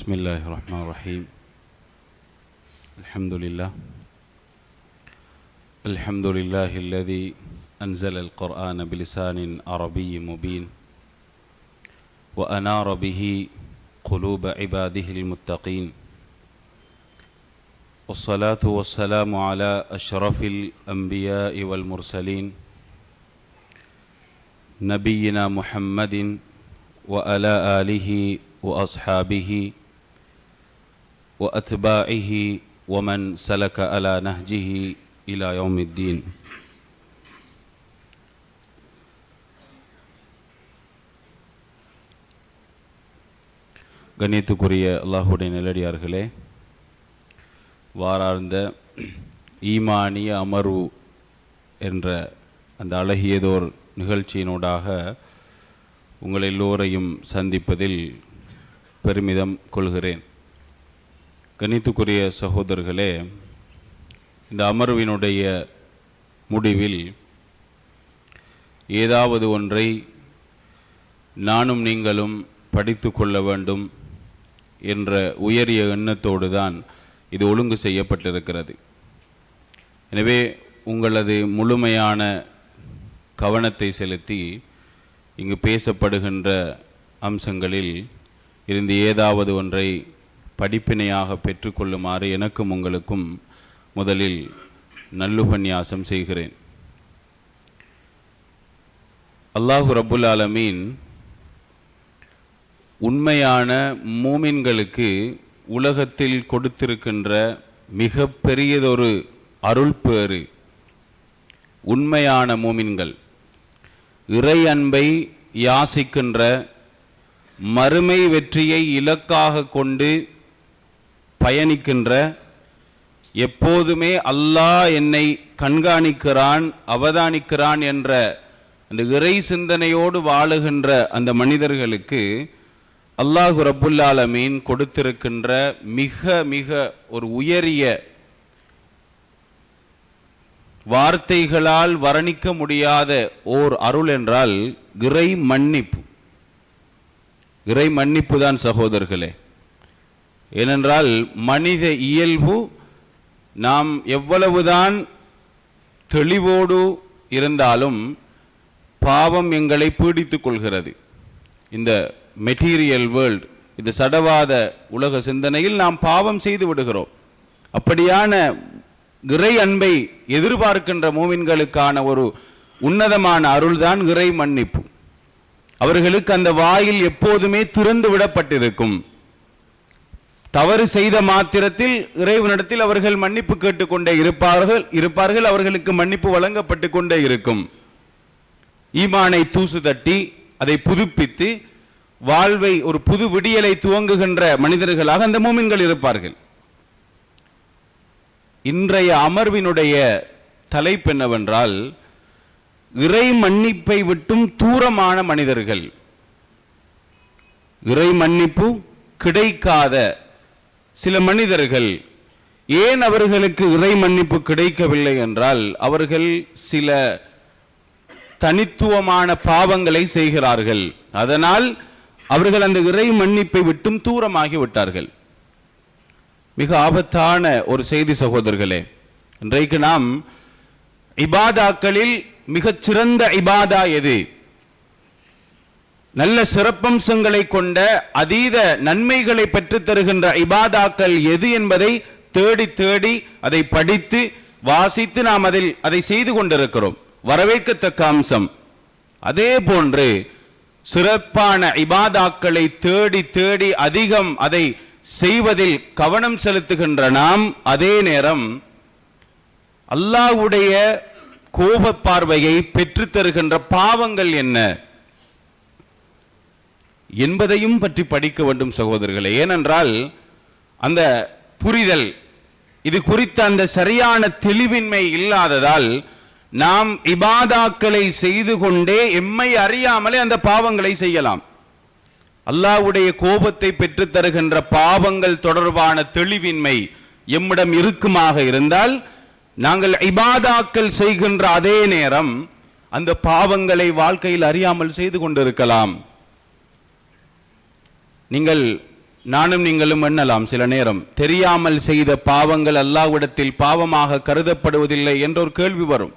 بسم الله الرحمن الرحيم الحمد لله الحمد لله الذي أنزل القرآن بلسان عربي مبين وأنار به قلوب عباده المتقين والصلاة والسلام على أشرف الأنبياء والمرسلين نبينا محمد وعلى آله وأصحابه وأتباعه ومن سلك على نهجه إلى يوم الدين கண்ணியத்துக்குரிய அல்லாஹுடைய நிலடியார்களே வாரார்ந்த ஈமானிய அமர்வு என்ற அந்த அழகியதோர் நிகழ்ச்சியினூடாக உங்கள் எல்லோரையும் சந்திப்பதில் பெருமிதம் கொள்கிறேன் கணித்துக்குரிய சகோதரர்களே இந்த அமர்வினுடைய முடிவில் ஏதாவது ஒன்றை நானும் நீங்களும் படித்து கொள்ள வேண்டும் என்ற உயரிய எண்ணத்தோடு தான் இது ஒழுங்கு செய்யப்பட்டிருக்கிறது. எனவே உங்களது முழுமையான கவனத்தை செலுத்தி இங்கு பேசப்படுகின்ற அம்சங்களில் இருந்து ஏதாவது ஒன்றை படிப்பினையாக பெற்றுக்கொள்ளுமாறு எனக்கும் உங்களுக்கும் முதலில் நல்லுபன்யாசம் செய்கிறேன். அல்லாஹு ரபுல் ஆலமீன் உண்மையான மூமின்களுக்கு உலகத்தில் கொடுத்திருக்கின்ற மிக பெரியதொரு அருள் பேறு உண்மையான மூமின்கள். இறை அன்பை யாசிக்கின்ற மறுமை வெற்றியை இலக்காக கொண்டு பயணிக்கின்ற எப்போதுமே அல்லாஹ் என்னை கண்காணிக்கிறான் அவதானிக்கிறான் என்ற அந்த இறை சிந்தனையோடு வாழுகின்ற அந்த மனிதர்களுக்கு அல்லாஹு ரபுல்லாலமீன் கொடுத்திருக்கின்ற மிக மிக ஒரு உயரிய வார்த்தைகளால் வர்ணிக்க முடியாத ஓர் அருள் என்றால் இறை மன்னிப்பு. இறை மன்னிப்பு தான் சகோதரர்களே. ஏனென்றால் மனித இயல்பு நாம் எவ்வளவுதான் தெளிவோடு இருந்தாலும் பாவம் எங்களை பீடித்து கொள்கிறது. இந்த மெட்டீரியல் வேர்ல்ட் இந்த சடவாத உலக சிந்தனையில் நாம் பாவம் செய்து விடுகிறோம். அப்படியான இறை அன்பை எதிர்பார்க்கின்ற மூமின்களுக்கான ஒரு உன்னதமான அருள்தான் இறை மன்னிப்பு. அவர்களுக்கு அந்த வாயில் எப்போதுமே திறந்து விடப்பட்டிருக்கும். தவறு செய்த மாத்திரத்தில் இறைவனிடத்தில் அவர்கள் மன்னிப்பு கேட்டுக்கொண்டே இருப்பார்கள் இருப்பார்கள் அவர்களுக்கு மன்னிப்பு வழங்கப்பட்டு கொண்டே இருக்கும். ஈமானை தூசு தட்டி அதை புதுப்பித்து வாழ்வை ஒரு புது விடியலை துவங்குகின்ற மனிதர்களாக அந்த மூமின்கள் இருப்பார்கள். இன்றைய அமர்வினுடைய தலைப்பு என்னவென்றால் இறை மன்னிப்பை விட்டும் தூரமான மனிதர்கள். இறை மன்னிப்பு கிடைக்காத சில மனிதர்கள் ஏன் அவர்களுக்கு இறை மன்னிப்பு கிடைக்கவில்லை என்றால் அவர்கள் சில தனித்துவமான பாவங்களை செய்கிறார்கள். அதனால் அவர்கள் அந்த இறை மன்னிப்பை விட்டும் தூரமாகி விட்டார்கள். மிக ஆபத்தான ஒரு செய்தி சகோதரர்களே இன்றைக்கு நாம் இபாதாக்களில் மிகச் சிறந்த இபாதா எது? நல்ல சிறப்பம்சங்களை கொண்ட அதீத நன்மைகளை பெற்றுத் தருகின்ற இபாதாக்கள் எது என்பதை தேடி தேடி அதை படித்து வாசித்து நாம் அதில் அதை செய்து கொண்டிருக்கிறோம். வரவேற்கத்தக்க அம்சம். அதே போன்று சிறப்பான இபாதாக்களை தேடி தேடி அதிகம் அதை செய்வதில் கவனம் செலுத்துகின்ற நாம் அதே நேரம் அல்லாஹ்வுடைய கோப பார்வையை பெற்றுத் தருகின்ற பாவங்கள் என்ன? என்பதையும் பற்றி படிக்க வேண்டும் சகோதரர்களே. ஏனென்றால் அந்த புரிதல் இது குறித்த அந்த சரியான தெளிவின்மை இல்லாததால் நாம் இபாதாக்களை செய்து கொண்டே எம்மை அறியாமலே அந்த பாவங்களை செய்யலாம். அல்லாஹ்வுடைய கோபத்தை பெற்றுத் தருகின்ற பாவங்கள் தொடர்பான தெளிவின்மை எம்மிடம் இருக்குமாக இருந்தால் நாங்கள் இபாதாக்கள் செய்கின்ற அதே நேரம் அந்த பாவங்களை வாழ்க்கையில் அறியாமல் செய்து கொண்டிருக்கலாம். நீங்கள் நானும் நீங்களும் எண்ணலாம் சில நேரம். தெரியாமல் செய்த பாவங்கள் அல்லாவிடத்தில் பாவமாக கருதப்படுவதில்லை என்ற ஒரு கேள்வி வரும்.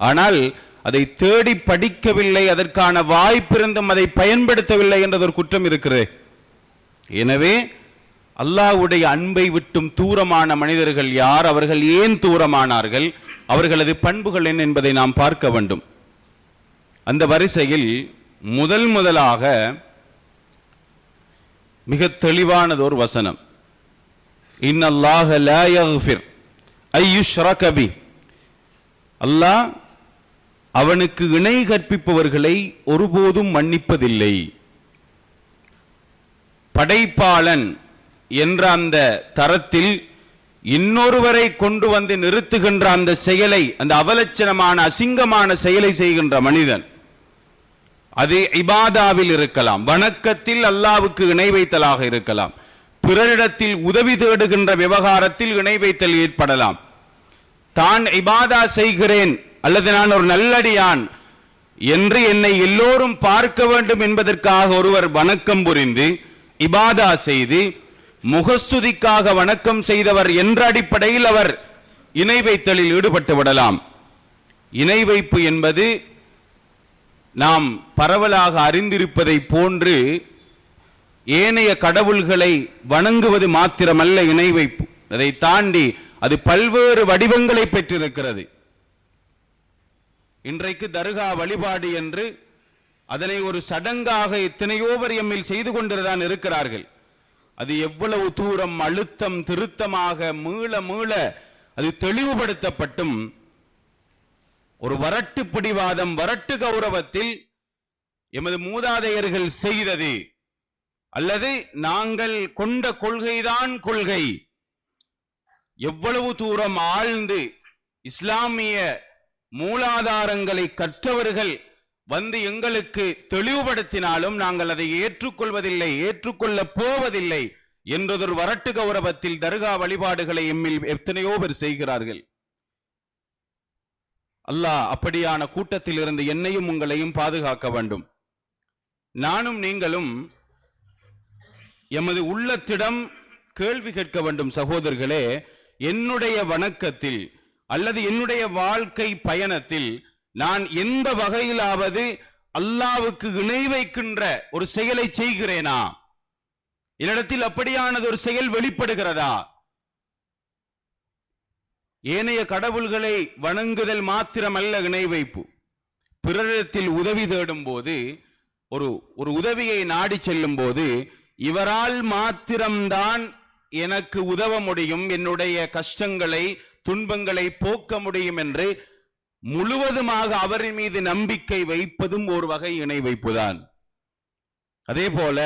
ஆனால் அதை தேடி படிக்கவில்லை அதற்கான வாய்ப்பிருந்தும் அதை பயன்படுத்தவில்லை என்றது ஒரு குற்றம் இருக்கிறது. எனவே அல்லாஹ்வுடைய அன்பை விட்டும் தூரமான மனிதர்கள் யார்? அவர்கள் ஏன் தூரமானார்கள்? அவர்களது பண்புகள் என்ன என்பதை நாம் பார்க்க வேண்டும். அந்த வரிசையில் முதல் முதலாக மிக தெளிவானதொரு வசனம். இன்னல்லாஹ லா யக்ஃபிர் ஐயுஷ்ரக அல்லாஹ் அவனுக்கு இணை கற்பிப்பவர்களை ஒருபோதும் மன்னிப்பதில்லை. படைப்பாளன் என்ற அந்த தரத்தில் இன்னொருவரை கொண்டு வந்து நிறுத்துகின்ற அந்த செயலை அந்த அவலட்சணமான அசிங்கமான செயலை செய்கின்ற மனிதன். அது இபாதாவில் இருக்கலாம். வணக்கத்தில் அல்லாவுக்கு இணை வைத்தலாக இருக்கலாம். பிறரிடத்தில் உதவி தேடுகின்ற விவகாரத்தில் இணை வைத்தல் ஏற்படலாம். தான் இபாதா செய்கிறேன் அல்லது நான் ஒரு நல்லடியான் என்று என்னை எல்லோரும் பார்க்க வேண்டும் என்பதற்காக ஒருவர் வணக்கம் புரிந்து இபாதா செய்து முகஸ்துதிக்காக வணக்கம் செய்தவர் என்ற அடிப்படையில் அவர் இணை வைத்தலில் ஈடுபட்டு விடலாம். இணை வைப்பு என்பது நாம் பரவலாக அறிந்திருப்பதை போன்று ஏனைய கடவுள்களை வணங்குவது மாத்திரமல்ல இணை வைப்பு. அதை தாண்டி அது பல்வேறு வடிவங்களை பெற்றிருக்கிறது. இன்றைக்கு தர்கா வழிபாடு என்று அதனை ஒரு சடங்காக எத்தனையோ பேர் எம்மில் செய்து கொண்டுதான் இருக்கிறார்கள். அது எவ்வளவு தூரம் அழுத்தம் திருத்தமாக மீள மீள அது தெளிவுபடுத்தப்பட்டும். ஒரு வரட்டு பிடிவாதம் வரட்டு கௌரவத்தில் எமது மூதாதையர்கள் செய்தது. அல்லது நாங்கள் கொண்ட கொள்கைதான் கொள்கை. எவ்வளவு தூரம் ஆழ்ந்து இஸ்லாமிய மூலாதாரங்களை கற்றவர்கள் வந்து எங்களுக்கு தெளிவுபடுத்தினாலும் நாங்கள் அதை ஏற்றுக்கொள்வதில்லை ஏற்றுக்கொள்ளப் போவதில்லை என்றதொரு வரட்டு கௌரவத்தில் தர்கா வழிபாடுகளை எம்மில் எத்தனையோ பேர் செய்கிறார்கள். அல்லாஹ் அப்படியான கூட்டத்தில் இருந்து என்னையும் உங்களையும் பாதுகாக்க வேண்டும். நானும் நீங்களும் எமது உள்ளத்திடம் கேள்வி கேட்க வேண்டும் சகோதரர்களே என்னுடைய வணக்கத்தில் அல்லது என்னுடைய வாழ்க்கை பயணத்தில் நான் எந்த வகையிலாவது அல்லாவுக்கு இணை வைக்கின்ற ஒரு செயலை செய்கிறேனா? என்னிடத்தில் அப்படியானது ஒரு செயல் வெளிப்படுகிறதா? ஏனைய கடவுள்களை வணங்குதல் மாத்திரமல்ல இணை வைப்பு. பிறரிடத்தில் உதவி தேடும் போது ஒரு ஒரு உதவியை நாடி செல்லும் போது இவரால் மாத்திரம்தான் எனக்கு உதவ முடியும் என்னுடைய கஷ்டங்களை துன்பங்களை போக்க முடியும் என்று முழுவதுமாக அவரின் மீது நம்பிக்கை வைப்பதும் ஒரு வகை இணை வைப்புதான். அதே போல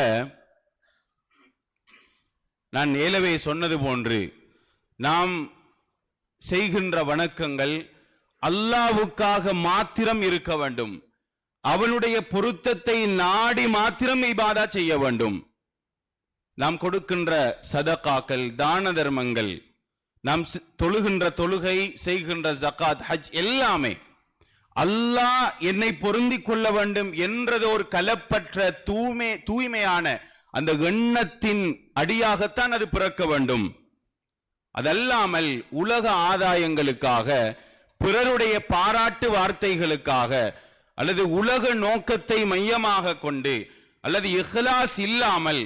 நான் ஏலவே சொன்னது போன்று நாம் செய்கின்ற வணக்கங்கள் அல்லாவுக்காக மாத்திரம் இருக்க வேண்டும். அவனுடைய பொருத்தத்தை நாடி மாத்திரம் இபாதா செய்ய வேண்டும். நாம் கொடுக்கின்ற சதகாக்கள் தான தர்மங்கள் நாம் தொழுகின்ற தொழுகை செய்கின்ற ஜகாத் ஹஜ் எல்லாமே அல்லாஹ் என்னை பொருந்தி கொள்ள வேண்டும் என்றது ஒரு கலப்பற்ற தூய்மை தூய்மையான அந்த எண்ணத்தின் அடியாகத்தான் அது பிறக்க வேண்டும். அதல்லாமல் உலக ஆதாயங்களுக்காக பிறருடைய பாராட்டு வார்த்தைகளுக்காக அல்லது உலக நோக்கத்தை மையமாக கொண்டு அல்லது இஹ்லாஸ் இல்லாமல்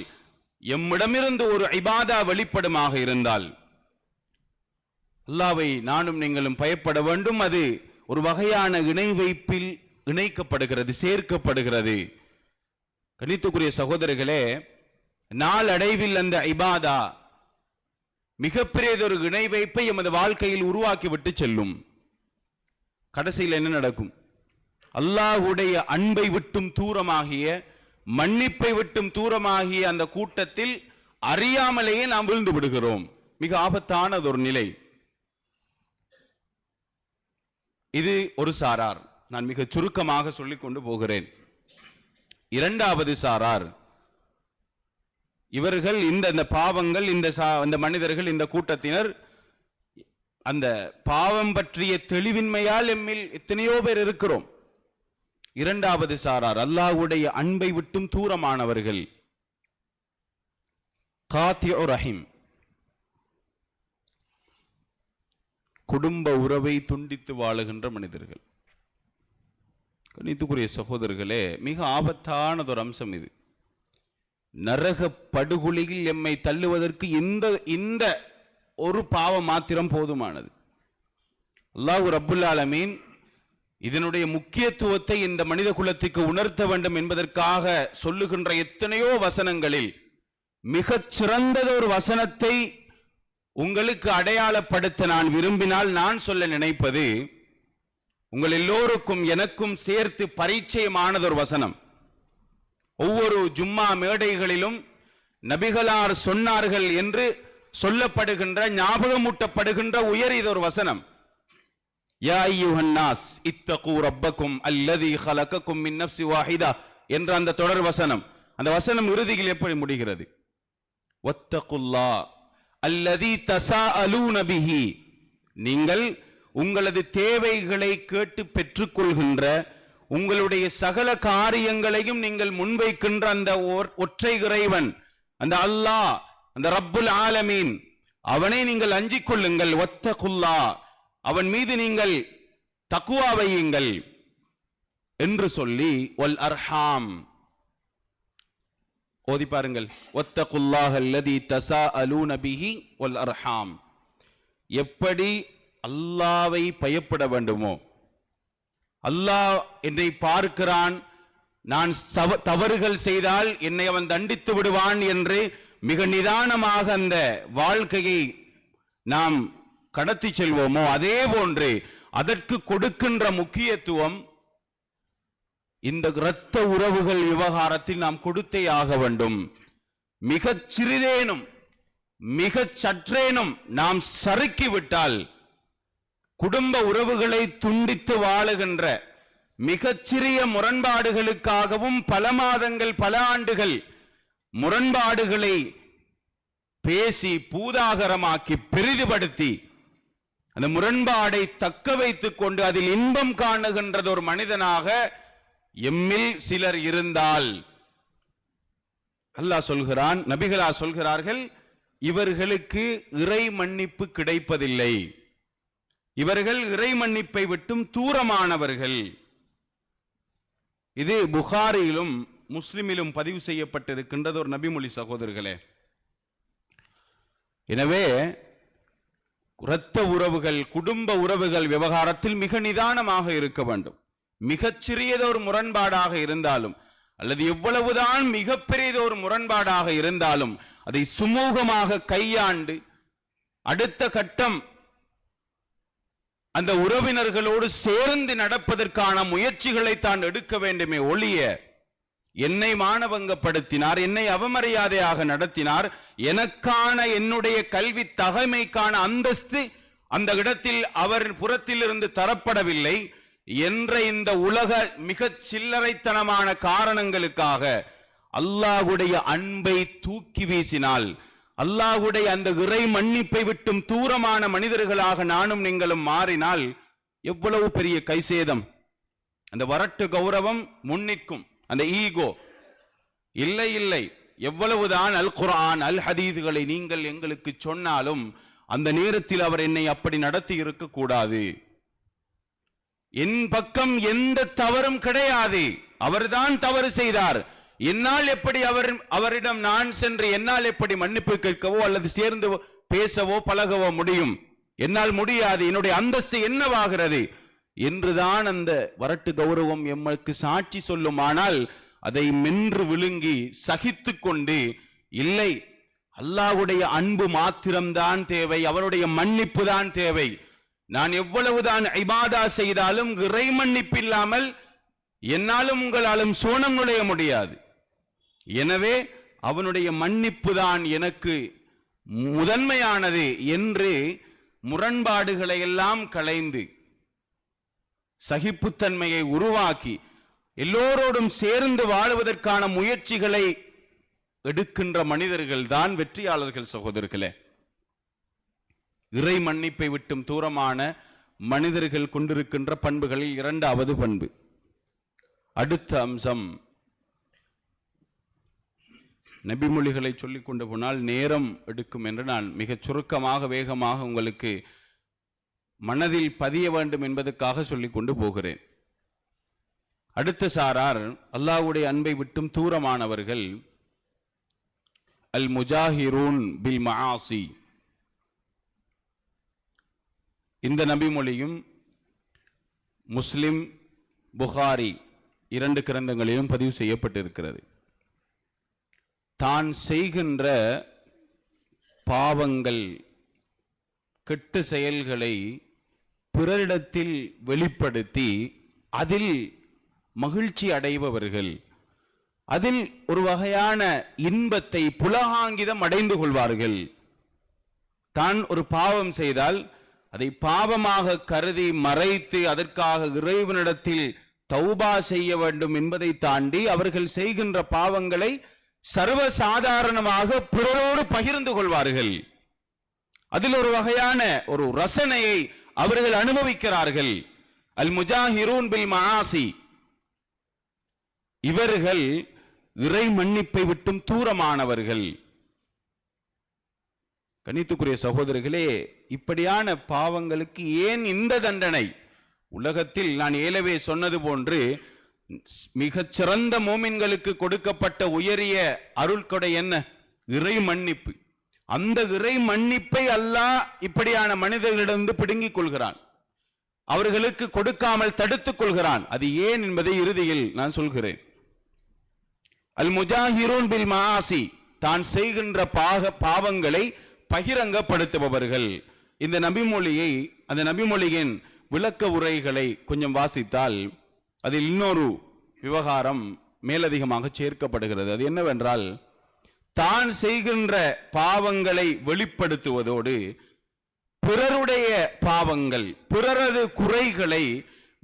எம்மிடமிருந்து ஒரு ஐபாதா வெளிப்படுமாக இருந்தால் அல்லாவை நானும் நீங்களும் பயப்பட வேண்டும். அது ஒரு வகையான இணை வைப்பில் இணைக்கப்படுகிறது சேர்க்கப்படுகிறது. கணித்துக்குரிய சகோதரர்களே நாளடைவில் அந்த ஐபாதா மிகப்பெரியதொரு இணை வைப்பை எமது வாழ்க்கையில் உருவாக்கிவிட்டு செல்லும். கடைசியில் என்ன நடக்கும்? அல்லாஹ்வுடைய அன்பை விட்டும் தூரமாகிய மன்னிப்பை விட்டும் தூரமாகிய அந்த கூட்டத்தில் அறியாமலேயே நாம் விழுந்து விடுகிறோம். மிக ஆபத்தானது ஒரு நிலை. இது ஒரு சாரார். நான் மிக சுருக்கமாக சொல்லிக் கொண்டு போகிறேன். இரண்டாவது சாரார். இவர்கள் இந்த இந்த பாவங்கள் இந்த சா- இந்த மனிதர்கள் இந்த கூட்டத்தினர் அந்த பாவம் பற்றிய தெளிவின்மையால் எம்மில் எத்தனையோ பேர் இருக்கிறோம். இரண்டாவது சாரார் அல்லாஹுடைய அன்பை விட்டும் தூரமானவர்கள். காத்தியோ ரஹிம். குடும்ப உறவை துண்டித்து வாழுகின்ற மனிதர்கள். கணித்துக்குரிய சகோதரர்களே மிக ஆபத்தானதொரு அம்சம் இது. நரக படுகொலியில் எம்மை தள்ளுவதற்கு இந்த இந்த ஒரு பாவம் மாத்திரம் போதுமானது. அல்லாஹ் ரப்புல் இதனுடைய முக்கியத்துவத்தை இந்த மனித குலத்துக்கு உணர்த்த வேண்டும் என்பதற்காக சொல்லுகின்ற எத்தனையோ வசனங்களில் மிகச் ஒரு வசனத்தை உங்களுக்கு அடையாளப்படுத்த நான் விரும்பினால் நான் சொல்ல நினைப்பது உங்கள் எல்லோருக்கும் எனக்கும் சேர்த்து பரிச்சயமானதொரு வசனம். ஒவ்வொரு ஜும்மா மேடைகளிலும் நபிகளார் சொன்னார்கள் என்று சொல்லப்படுகின்ற ஞாபகமூட்டப்படுகின்ற உயர் இதொரு வசனம். யா ரப்பக்கும் ஹலக்கக்கும் என்ற அந்த தொடர் வசனம். அந்த வசனம் இறுதியில் எப்படி முடிகிறது? ஒத்தகுல்லா அல்லதி தசா பிஹி. நீங்கள் உங்களது தேவைகளை கேட்டு பெற்றுக்கொள்கின்ற உங்களுடைய சகல காரியங்களையும் நீங்கள் முன்வைக்கின்ற அந்த ஒற்றை இறைவன் அந்த அல்லாஹ் அந்த ரப்புல் ஆலமீன் அவனை நீங்கள் அஞ்சிக் கொள்ளுங்கள். ஒத்தகுல்லா அவன் மீது நீங்கள் தக்குவா வையுங்கள் என்று சொல்லி ஒல் அர்ஹாம். ஓதி பாருங்கள். ஒத்த குல்லாஹல்லதி தசா அலு நபிஹி ஒல் அர்ஹாம். எப்படி அல்லாவை பயப்பட வேண்டுமோ அல்லாஹ் என்னை பார்க்கிறான். நான் சவ- தவறுகள் செய்தால் என்னை அவன் தண்டித்து விடுவான் என்று மிக நிதானமாக அந்த வாழ்க்கையை நாம் கடத்தி செல்வோமோ? அதே போன்று அதற்கு கொடுக்கின்ற முக்கியத்துவம் இந்த இரத்த உறவுகள் விவகாரத்தில் நாம் கொடுத்தே ஆக வேண்டும். மிகச் சிறிதேனும் மிகச் சற்றேனும் நாம் சறுக்கி விட்டால் குடும்ப உறவுகளை துண்டித்து வாழுகின்ற மிகச்சிறிய முரண்பாடுகளுக்காகவும் பல மாதங்கள் பல ஆண்டுகள் முரண்பாடுகளை பேசி பூதாகரமாக்கி பெரிதுபடுத்தி அந்த முரண்பாடை தக்க வைத்துக் கொண்டு அதில் இன்பம் காணுகின்றது ஒரு மனிதனாக எம்மில் சிலர் இருந்தால். அல்லாஹ் சொல்கிறான் நபிகளா சொல்கிறார்கள் இவர்களுக்கு இறை மன்னிப்பு கிடைப்பதில்லை. இவர்கள் இறை மன்னிப்பை விட்டும் தூரமானவர்கள். இது புகாரியிலும் முஸ்லிமிலும் பதிவு செய்யப்பட்டிருக்கின்றது ஒரு நபிமொழி சகோதரர்களே. எனவே இரத்த உறவுகள் குடும்ப உறவுகள் விவகாரத்தில் மிக நிதானமாக இருக்க வேண்டும். மிகச் சிறியதொரு முரண்பாடாக இருந்தாலும் அல்லது எவ்வளவுதான் மிகப்பெரியதொரு முரண்பாடாக இருந்தாலும் அதை சுமூகமாக கையாண்டு அடுத்த கட்டம் அந்த உறவினர்களோடு சேர்ந்து நடப்பதற்கான முயற்சிகளை தான் எடுக்க வேண்டுமே ஒழிய என்னை மானவங்கப்படுத்தினார் என்னை அவமரியாதையாக நடத்தினார் எனக்கான என்னுடைய கல்வி தகைமைக்கான அந்தஸ்து அந்த இடத்தில் அவர் புறத்திலிருந்து தரப்படவில்லை என்ற இந்த உலக மிகச் சில்லறைத்தனமான காரணங்களுக்காக அல்லாஹுடைய அன்பை தூக்கி வீசினால் அல்லாஹுடைய அந்த இறை மன்னிப்பை விட்டும் தூரமான மனிதர்களாக நானும் நீங்களும் மாறினால் எவ்வளவு பெரிய கைசேதம். அந்த வரட்டு கௌரவம் முன்னிற்கும். அந்த ஈகோ. இல்லை இல்லை. எவ்வளவுதான் அல் குரான் அல் ஹதீதுகளை நீங்கள் எங்களுக்கு சொன்னாலும் அந்த நேரத்தில் அவர் என்னை அப்படி நடத்தி இருக்க கூடாது. என் பக்கம் எந்த தவறும் கிடையாது. அவர்தான் தவறு செய்தார். என்னால் எப்படி அவர் அவரிடம் நான் சென்று என்னால் எப்படி மன்னிப்பு கேட்கவோ அல்லது சேர்ந்து பேசவோ பழகவோ முடியும்? என்னால் முடியாது. என்னுடைய அந்தஸ்து என்னவாகிறது? என்றுதான் அந்த வரட்டு கௌரவம் எம்மளுக்கு சாட்சி சொல்லுமானால் அதை மென்று விழுங்கி சகித்து கொண்டு இல்லை அல்லாஹுடைய அன்பு மாத்திரம்தான் தேவை அவருடைய மன்னிப்பு தான் தேவை. நான் எவ்வளவுதான் ஐபாதா செய்தாலும் இறை மன்னிப்பு இல்லாமல் என்னாலும் உங்களாலும் சோனம் நுழைய முடியாது. எனவே அவனுடைய மன்னிப்பு தான் எனக்கு முதன்மையானது என்று முரண்பாடுகளை எல்லாம் களைந்து சகிப்புத்தன்மையை உருவாக்கி எல்லோரோடும் சேர்ந்து வாழுவதற்கான முயற்சிகளை எடுக்கின்ற மனிதர்கள் தான் வெற்றியாளர்கள் சகோதரர்களே. இறை மன்னிப்பை விட்டும் தூரமான மனிதர்கள் கொண்டிருக்கின்ற பண்புகளில் இரண்டாவது பண்பு. அடுத்த அம்சம் நபிமொழிகளை சொல்லிக் கொண்டு போனால் நேரம் எடுக்கும் என்று நான் மிகச் சுருக்கமாக வேகமாக உங்களுக்கு மனதில் பதிய வேண்டும் என்பதற்காக சொல்லிக் கொண்டு போகிறேன். அடுத்த சாரார் அல்லாஹ்வுடைய அன்பை விட்டும் தூரமானவர்கள் அல் முஜாஹிரூன் பில் மஆசி இந்த நபிமொழியும் முஸ்லிம் புகாரி இரண்டு கிரந்தங்களிலும் பதிவு செய்யப்பட்டிருக்கிறது. தான் செய்கின்ற பாவங்கள் கெட்ட செயல்களை பிறரிடத்தில் வெளிப்படுத்தி அதில் மகிழ்ச்சி அடைபவர்கள் அதில் ஒரு வகையான இன்பத்தை புலகாங்கிதம் அடைந்து கொள்வார்கள். தான் ஒரு பாவம் செய்தால் அதை பாவமாக கருதி மறைத்து அதற்காக இறைவனிடத்தில் தௌபா செய்ய வேண்டும் என்பதை தாண்டி அவர்கள் செய்கின்ற பாவங்களை சர்வசாதாரணமாக பிறரோடு பகிர்ந்து கொள்வார்கள். அதில் ஒரு வகையான ஒரு ரசனையை அவர்கள் அனுபவிக்கிறார்கள். அல் முஜாஹிரூன் பில் மஆசி. இவர்கள் இறை மன்னிப்பை விட்டும் தூரமானவர்கள். கணித்துக்குரிய சகோதரர்களே இப்படியான பாவங்களுக்கு ஏன் இந்த தண்டனை? உலகத்தில் நான் ஏலவே சொன்னது போன்று மிகச் சிறந்த மோமின்களுக்கு கொடுக்கப்பட்ட உயரிய அருள்கொடை என்ன? இறை மன்னிப்பு. அந்த இறை மன்னிப்பை அல்லாஹ் இப்படியான மனிதர்களிடந்து பிடுங்கிக் கொள்கிறான். அவர்களுக்கு கொடுக்காமல் தடுத்துக் கொள்கிறான். அது ஏன் என்பதை இறுதியில் நான் சொல்கிறேன். அல் முஜாஹிரூன் பில் மாசி தான் செய்கின்ற பாக பாவங்களை பகிரங்கப்படுத்துபவர்கள். இந்த நபிமொழியை அந்த நபிமொழியின் விளக்க உரைகளை கொஞ்சம் வாசித்தால் அதில் இன்னொரு விவகாரம் மேலதிகமாக சேர்க்கப்படுகிறது. அது என்னவென்றால் தான் செய்கின்ற பாவங்களை வெளிப்படுத்துவதோடு பிறருடைய பாவங்கள் பிறரது குறைகளை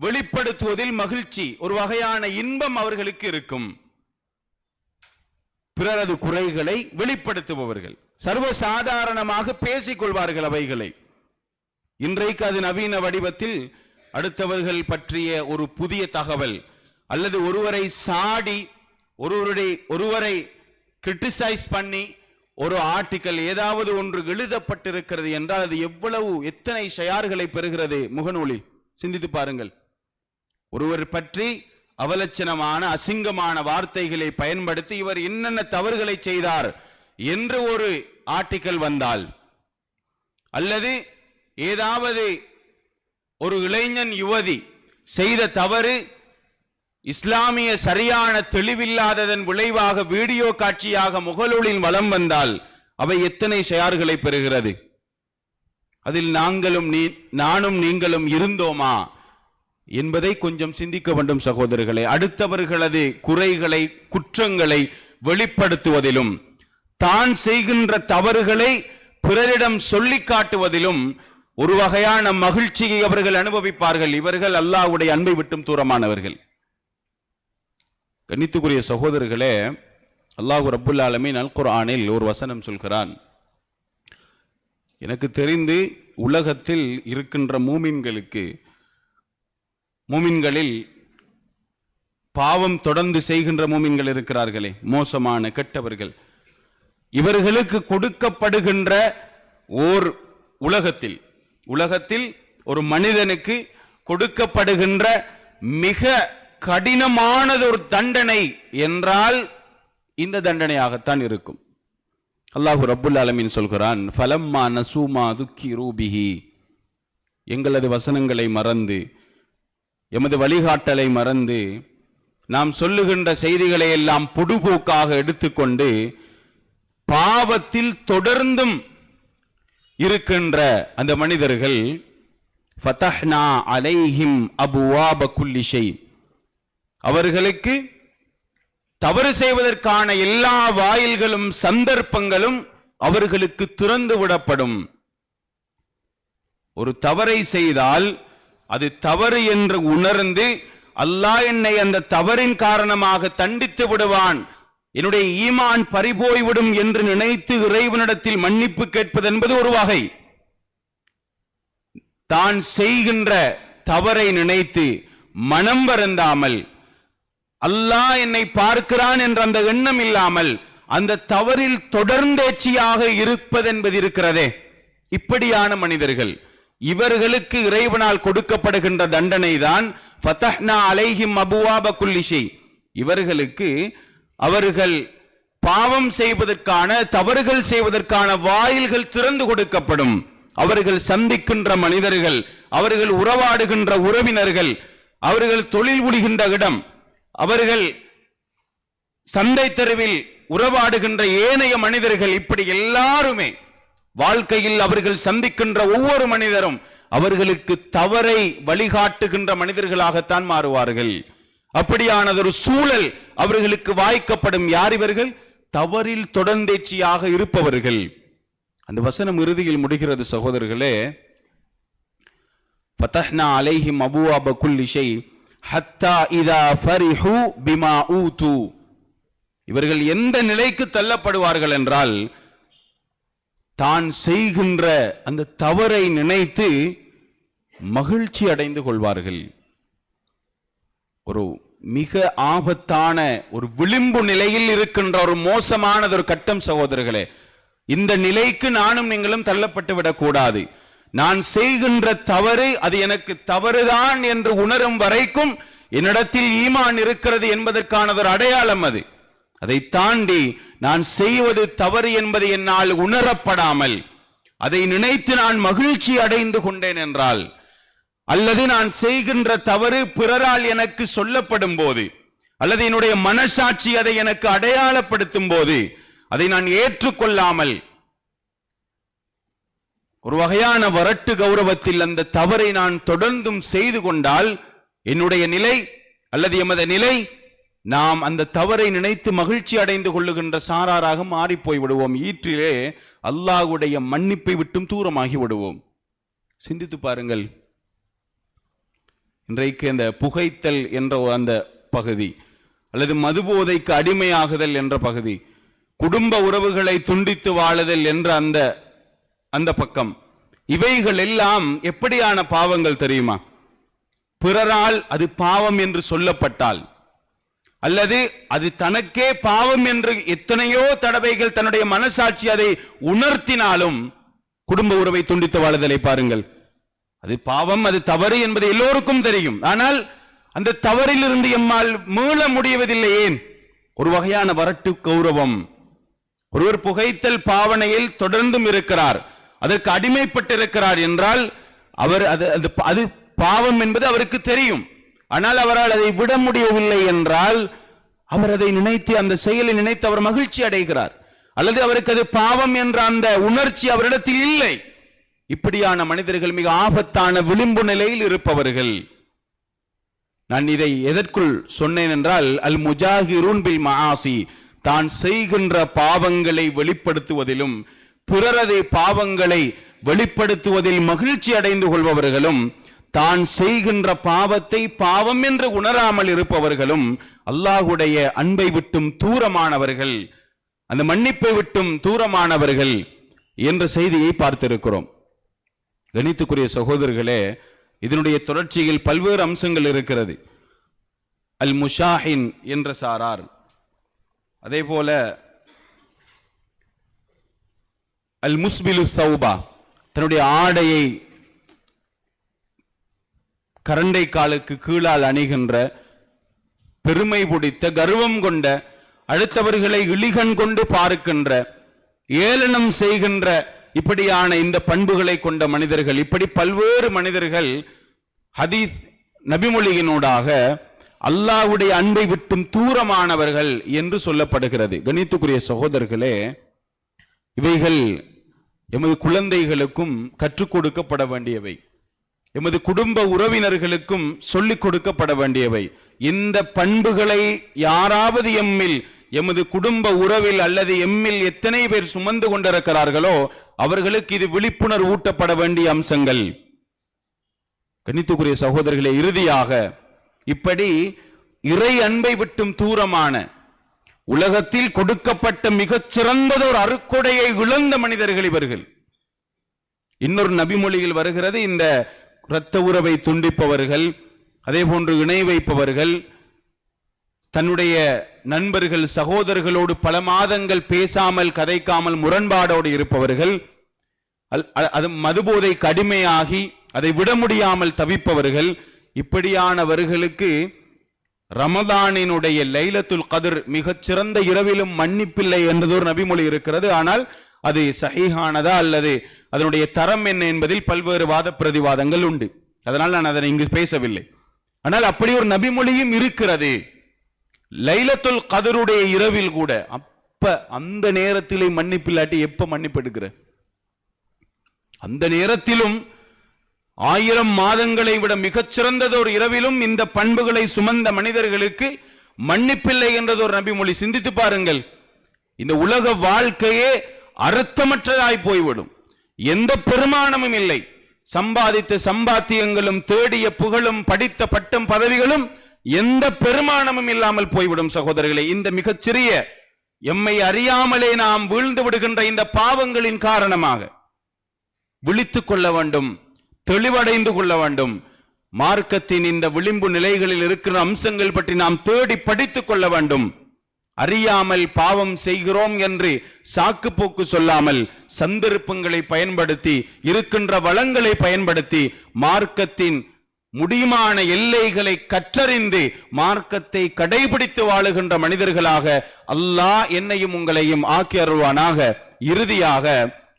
வெளிப்படுத்துவதில் மகிழ்ச்சி ஒரு வகையான இன்பம் அவர்களுக்கு இருக்கும். பிறரது குறைகளை வெளிப்படுத்துபவர்கள். சர்வசாதாரணமாக பேசிக் கொள்வார்கள் அவைகளை. இன்றைக்கு அது நவீன வடிவத்தில் அடுத்தவர்கள் பற்றிய ஒரு புதிய தகவல் அல்லது ஒருவரை சாடி ஒருவருடைய ஒருவரை கிரிட்டிசைஸ் பண்ணி ஒரு ஆர்டிக்கல் ஏதாவது ஒன்று எழுதப்பட்டிருக்கிறது என்றால் அது எவ்வளவு எத்தனை ஷயார்களை பெறுகிறது முகநூலில்? சிந்தித்து பாருங்கள். ஒருவர் பற்றி அவலட்சணமான அசிங்கமான வார்த்தைகளை பயன்படுத்தி இவர் என்னென்ன தவறுகளை செய்தார் என்று ஒரு ஆர்டிக்கல் வந்தால் அல்லது ஏதாவது ஒரு இளைஞன் யுவதி செய்த தவறு இஸ்லாமிய சரியான தெளிவில்லாததன் விளைவாக வீடியோ காட்சியாக முகலூலில் வலம் வந்தால் அவை எத்தனை ஷேர்களை பெறுகிறது? அதில் நாங்களும் நீ நானும் நீங்களும் இருந்தோமா? என்பதை கொஞ்சம் சிந்திக்க வேண்டும் சகோதரர்களே. அடுத்தவர்களது குறைகளை குற்றங்களை வெளிப்படுத்துவதிலும் தான் செய்கின்ற தவறுகளை பிறரிடம் சொல்லி காட்டுவதிலும் ஒரு வகையான மகிழ்ச்சியை அவர்கள் அனுபவிப்பார்கள். இவர்கள் அல்லாஹ்வுடைய அன்பை விட்டும் தூரமானவர்கள். கண்ணித்துக்குரிய சகோதரர்களே அல்லாஹ் ரபுல் ஆலமின் அல் குர்ஆனில் ஒரு வசனம் சொல்கிறான். எனக்கு தெரிந்து உலகத்தில் இருக்கின்ற மூமின்களுக்கு மூமின்களில் பாவம் தொடர்ந்து செய்கின்ற மூமின்கள் இருக்கிறார்களே மோசமான கெட்டவர்கள். இவர்களுக்கு கொடுக்கப்படுகின்ற ஓர் உலகத்தில் உலகத்தில் ஒரு மனிதனுக்கு கொடுக்கப்படுகின்ற மிக கடினமானது ஒரு தண்டனை என்றால் இந்த தண்டனையாகத்தான் இருக்கும். அல்லாஹு ரப்புல் அலமின் சொல்கிறான் ஃபலம்மா நசூமா துக்கி ரூபிஹி எங்களது வசனங்களை மறந்து எமது வழிகாட்டலை மறந்து நாம் சொல்லுகின்ற செய்திகளை எல்லாம் புடுபோக்காக எடுத்துக்கொண்டு பாவத்தில் தொடர்ந்தும் இருக்கின்ற அந்த மனிதர்கள் ஃபதஹ்னா அலைஹிம் அபுவாப குல்லிஷை அவர்களுக்கு தவறு செய்வதற்கான எல்லா வாயில்களும் சந்தர்ப்பங்களும் அவர்களுக்கு திறந்து விடப்படும். ஒரு தவறை செய்தால் அது தவறு என்று உணர்ந்து அல்லாஹ் என்னை அந்த தவறின் காரணமாக தண்டித்து விடுவான். என்னுடைய ஈமான் பறிபோய்விடும் என்று நினைத்து இறைவனிடத்தில் மன்னிப்பு கேட்பது என்பது ஒரு வகை. தான் செய்கின்ற தவறை நினைத்து மனம் வருந்தாமல் அல்லாஹ் என்னை பார்க்கிறான் என்ற அந்த எண்ணம் இல்லாமல் அந்த தவறில் தொடர்ந்தேச்சியாக இருப்பதென்பது இருக்கிறதே. இப்படியான மனிதர்கள் இவர்களுக்கு இறைவனால் கொடுக்கப்படுகின்ற தண்டனை தான் ஃபதஹ்னா அலைஹிம் அபுவாப குல்லிஷை இவர்களுக்கு அவர்கள் பாவம் செய்வதற்கான தவறுகள் செய்வதற்கான வாயில்கள் திறந்து கொடுக்கப்படும். அவர்கள் சந்திக்கின்ற மனிதர்கள் அவர்கள் உறவாடுகின்ற உறவினர்கள் அவர்கள் தொழில் புரிகின்ற இடம் அவர்கள் சந்தை தெருவில் உறவாடுகின்ற ஏனைய மனிதர்கள் இப்படி எல்லாருமே வாழ்க்கையில் அவர்கள் சந்திக்கின்ற ஒவ்வொரு மனிதரும் அவர்களுக்கு தவறை வழிகாட்டுகின்ற மனிதர்களாகத்தான் மாறுவார்கள். அப்படியானதொரு சூழல் அவர்களுக்கு வாய்க்கப்படும் யார் இவர்கள்? தவறில் தொடர்ந்தேச்சியாக இருப்பவர்கள். அந்த வசனம் இறுதியில் முடிகிறது சகோதரர்களே. ஃபதஹ்னா அலைஹிம் அபூஅப குல்லி குல்லிஷை ஹத்தா இதா ஃபரிஹு பிமா ஊது. இவர்கள் எந்த நிலைக்கு தள்ளப்படுவார்கள் என்றால் தான் செய்கின்ற அந்த தவறை நினைத்து மகிழ்ச்சி அடைந்து கொள்வார்கள். ஒரு மிக ஆபத்தான ஒரு விளிம்பு நிலையில் இருக்கின்ற ஒரு மோசமானது ஒரு கட்டம் சகோதரர்களே இந்த நிலைக்கு நானும் நீங்களும் தள்ளப்பட்டு விடக்கூடாது. நான் செய்கின்ற தவறு அது எனக்கு தவறுதான் என்று உணரும் வரைக்கும் என்னிடத்தில் ஈமான் இருக்கிறது என்பதற்கானது ஒரு அடையாளம் அது. அதை தாண்டி நான் செய்வது தவறு என்பது என்னால் உணரப்படாமல் அதை நினைத்து நான் மகிழ்ச்சி அடைந்து கொண்டேன் என்றால் அல்லது நான் செய்கின்ற தவறு பிறரால் எனக்கு சொல்லப்படும் போது அல்லது என்னுடைய மனசாட்சி அதை எனக்கு அடையாளப்படுத்தும் போது அதை நான் ஏற்றுக்கொள்ளாமல் ஒரு வகையான வரட்டு கௌரவத்தில் அந்த தவறை நான் தொடர்ந்தும் செய்து கொண்டால் என்னுடைய நிலை அல்லது எமது நிலை நாம் அந்த தவறை நினைத்து மகிழ்ச்சி அடைந்து கொள்ளுகின்ற சாராராக மாறிப்போய் விடுவோம். ஈற்றிலே அல்லாஹ்வுடைய மன்னிப்பை விட்டும் தூரமாகி விடுவோம். சிந்தித்து பாருங்கள். இன்றைக்கு அந்த புகைத்தல் என்ற அந்த பகுதி அல்லது மதுபோதைக்கு அடிமையாகுதல் என்ற பகுதி குடும்ப உறவுகளை துண்டித்து வாழுதல் என்ற அந்த அந்த பக்கம் இவைகள் எல்லாம் எப்படியான பாவங்கள் தெரியுமா? பிறரால் அது பாவம் என்று சொல்லப்பட்டால் அல்லது அது தனக்கே பாவம் என்று எத்தனையோ தடவைகள் தன்னுடைய மனசாட்சி அதை உணர்த்தினாலும் குடும்ப உறவை துண்டித்து வாழுதலை பாருங்கள். அது பாவம் அது தவறு என்பது எல்லோருக்கும் தெரியும். ஆனால் அந்த தவறிலிருந்து எம்மால் மீள முடியவதில்லை ஏன்? ஒரு வகையான வரட்டு கௌரவம். ஒருவர் புகைத்தல் பாவனையில் தொடர்ந்தும் இருக்கிறார். அதற்கு அடிமைப்பட்டிருக்கிறார் என்றால் அவர் அது அது அது பாவம் என்பது அவருக்கு தெரியும். ஆனால் அவரால் அதை விட முடியவில்லை என்றால் அவர் அதை நினைத்து அந்த செயலை நினைத்து அவர் மகிழ்ச்சி அடைகிறார். அல்லது அவருக்கு அது பாவம் என்ற அந்த உணர்ச்சி அவரிடத்தில் இல்லை. இப்படியான மனிதர்கள் மிக ஆபத்தான விளிம்பு நிலையில் இருப்பவர்கள். நான் இதை எதற்குள் சொன்னேன் என்றால் அல் முஜாஹிரூன் பில் மஆசி தான் செய்கின்ற பாவங்களை வெளிப்படுத்துவதிலும் பிறரது பாவங்களை வெளிப்படுத்துவதில் மகிழ்ச்சி அடைந்து கொள்பவர்களும் தான் செய்கின்ற பாவத்தை பாவம் என்று உணராமல் இருப்பவர்களும் அல்லாஹுடைய அன்பை விட்டும் தூரமானவர்கள். அந்த மன்னிப்பை விட்டும் தூரமானவர்கள் என்ற செய்தியை பார்த்திருக்கிறோம். கணித்துக்குரிய சகோதரர்களே இதனுடைய தொடர்ச்சியில் பல்வேறு அம்சங்கள் இருக்கிறது. அல் முஷாஹின் என்ற சாரார். அதே போல அல் முஸ்பிலு சௌபா தன்னுடைய ஆடையை கரண்டை காலுக்கு கீழால் அணிகின்ற பெருமை பிடித்த கர்வம் கொண்ட அடுத்தவர்களை இழிகண் கொண்டு பார்க்கின்ற ஏளனம் செய்கின்ற இப்படியான இந்த பண்புகளை கொண்ட மனிதர்கள் இப்படி பல்வேறு மனிதர்கள் ஹதீஸ் நபிமொழியினூடாக அல்லாஹ்வுடைய அன்பை விட்டும் தூரமானவர்கள் என்று சொல்லப்படுகிறது. கணித்துக்குரிய சகோதரர்களே இவைகள் எமது குழந்தைகளுக்கும் கற்றுக் கொடுக்கப்பட வேண்டியவை. எமது குடும்ப உறவினர்களுக்கும் சொல்லிக் கொடுக்கப்பட வேண்டியவை. இந்த பண்புகளை யாராவது எம்மில் எமது குடும்ப உறவில் அல்லது எம்மில் எத்தனை பேர் சுமந்து கொண்டிருக்கிறார்களோ அவர்களுக்கு இது விழிப்புணர்வு ஊட்டப்பட வேண்டிய அம்சங்கள். கணித்துக்குரிய சகோதரர்களே இறுதியாக இப்படி இறை அன்பை விட்டும் தூரமான உலகத்தில் கொடுக்கப்பட்ட மிகச்சிறந்தது சிறந்ததொரு அருக்கொடையை இழந்த மனிதர்கள் இவர்கள். இன்னொரு நபிமொழியில் வருகிறது இந்த இரத்த உறவை துண்டிப்பவர்கள் அதே போன்று இணை வைப்பவர்கள் தன்னுடைய நண்பர்கள் சகோதரர்களோடு பல மாதங்கள் பேசாமல் கதைக்காமல் முரண்பாடோடு இருப்பவர்கள் அது மதுபோதை கடுமையாகி அதை விட முடியாமல் தவிப்பவர்கள் இப்படியானவர்களுக்கு ரமதானினுடைய லைலத்துல் கதிர் மிகச் சிறந்த இரவிலும் மன்னிப்பில்லை என்றதொரு நபிமொழி இருக்கிறது. ஆனால் அது சஹீஹானதா அல்லது அதனுடைய தரம் என்ன என்பதில் பல்வேறு வாத பிரதிவாதங்கள் உண்டு. அதனால் நான் அதனை இங்கு பேசவில்லை. ஆனால் அப்படி ஒரு நபிமொழியும் இருக்கிறது. லைலத்துல் கதருடைய இரவில் கூட அப்ப அந்த நேரத்திலே மன்னிப்பில்லாட்டி எப்ப மன்னிப்பு எடுக்கிற அந்த நேரத்திலும் ஆயிரம் மாதங்களை விட மிகச் சிறந்ததொரு இரவிலும் இந்த பண்புகளை சுமந்த மனிதர்களுக்கு மன்னிப்பில்லை என்றது ஒரு நபிமொழி சிந்தித்து பாருங்கள். இந்த உலக வாழ்க்கையே அர்த்தமற்றதாய் போய்விடும். எந்த பெருமானமும் இல்லை. சம்பாதித்த சம்பாத்தியங்களும் தேடிய புகழும் படித்த பட்டம் பதவிகளும் எந்த பெருமானமும் இல்லாமல் போய்விடும் சகோதரர்களே. இந்த மிகச்சிறிய எம்மை அறியாமலே நாம் வீழ்ந்து விடுகின்ற இந்த பாவங்களின் காரணமாக விழித்துக் கொள்ள வேண்டும் தெளிவடைந்து கொள்ள வேண்டும். மார்க்கத்தின் இந்த விளிம்பு நிலைகளில் இருக்கிற அம்சங்கள் பற்றி நாம் தேடி படித்துக் கொள்ள வேண்டும். அறியாமல் பாவம் செய்கிறோம் என்று சாக்கு போக்கு சொல்லாமல் சந்தர்ப்பங்களை பயன்படுத்தி இருக்கின்ற வளங்களை பயன்படுத்தி மார்க்கத்தின் முடியுமான எல்லைகளை கற்றறிந்து மார்க்கத்தை கடைபிடித்து வாழுகின்ற மனிதர்களாக அல்லாஹ் என்னையும் உங்களையும் ஆக்கி அருள்வானாக. இறுதியாக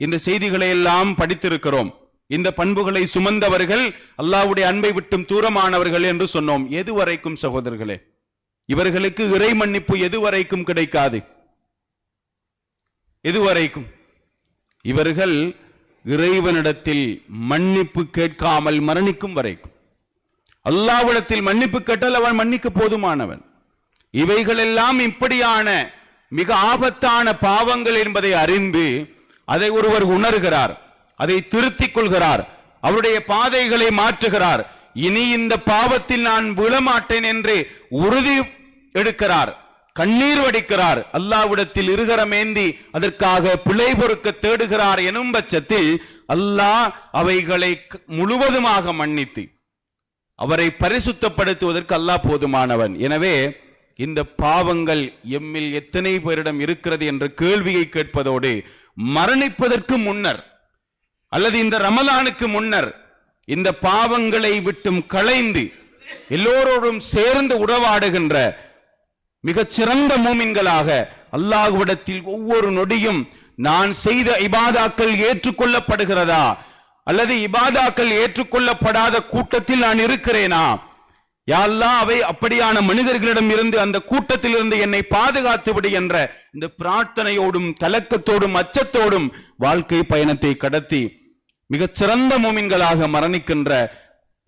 இந்த செய்திகளை எல்லாம் படித்திருக்கிறோம். இந்த பண்புகளை சுமந்தவர்கள் அல்லாவுடைய அன்பை விட்டும் தூரமானவர்கள் என்று சொன்னோம். எதுவரைக்கும் சகோதரர்களே? இவர்களுக்கு இறை மன்னிப்பு எதுவரைக்கும் கிடைக்காது? எதுவரைக்கும் இவர்கள் இறைவனிடத்தில் மன்னிப்பு கேட்காமல் மரணிக்கும் வரைக்கும். அல்லாவிடத்தில் மன்னிப்பு கேட்டால் அவன் மன்னிக்க போதுமானவன். இவைகளெல்லாம் இப்படியான மிக ஆபத்தான பாவங்கள் என்பதை அறிந்து அதை ஒருவர் உணர்கிறார் அதை திருத்திக் கொள்கிறார் அவருடைய பாதைகளை மாற்றுகிறார். இனி இந்த பாவத்தில் நான் விழமாட்டேன் என்று உறுதி எடுக்கிறார் கண்ணீர் வடிக்கிறார். அல்லாவிடத்தில் இருகரமேந்தி அதற்காக பிழை பொறுக்க தேடுகிறார் எனும் பட்சத்தில் அல்லாஹ் அவைகளை முழுவதுமாக மன்னித்து அவரை பரிசுத்தப்படுத்துவதற்கு அல்லாஹ் போதுமானவன். எனவே இந்த பாவங்கள் எம்மில் எத்தனை பேரிடம் இருக்கிறது என்ற கேள்வியை கேட்பதோடு மரணிப்பதற்கு முன்னர் அல்லது இந்த ரமலானுக்கு முன்னர் இந்த பாவங்களை விட்டும் களைந்து எல்லோரோடும் சேர்ந்து உறவாடுகின்ற மிகச்சிறந்த மூமின்களாக அல்லாஹுவிடத்தில் ஒவ்வொரு நொடியும் நான் செய்த இபாதாக்கள் ஏற்றுக்கொள்ளப்படுகிறதா? அல்லது இபாதாக்கள் ஏற்றுக்கொள்ளப்படாத கூட்டத்தில் நான் இருக்கிறேனா? யாரெல்லாம் அவை அப்படியான மனிதர்களிடம் இருந்து அந்த கூட்டத்தில் இருந்து என்னை பாதுகாத்துவிடு என்ற இந்த பிரார்த்தனையோடும் தலக்கத்தோடும் அச்சத்தோடும் வாழ்க்கை பயணத்தை கடத்தி மிகச்சிறந்த மூமின்களாக மரணிக்கின்ற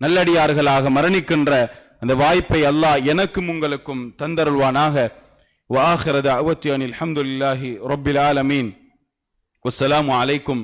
நல்லடியார்களாக மரணிக்கின்ற அந்த வாய்ப்பை அல்லாஹ் எனக்கும் உங்களுக்கும் தந்தருள்வானாக. வாஹரது அவத்தியானில் அஹமதுல்லாஹி ரொபில் ஆலமீன். வசலாம் அலைக்கும்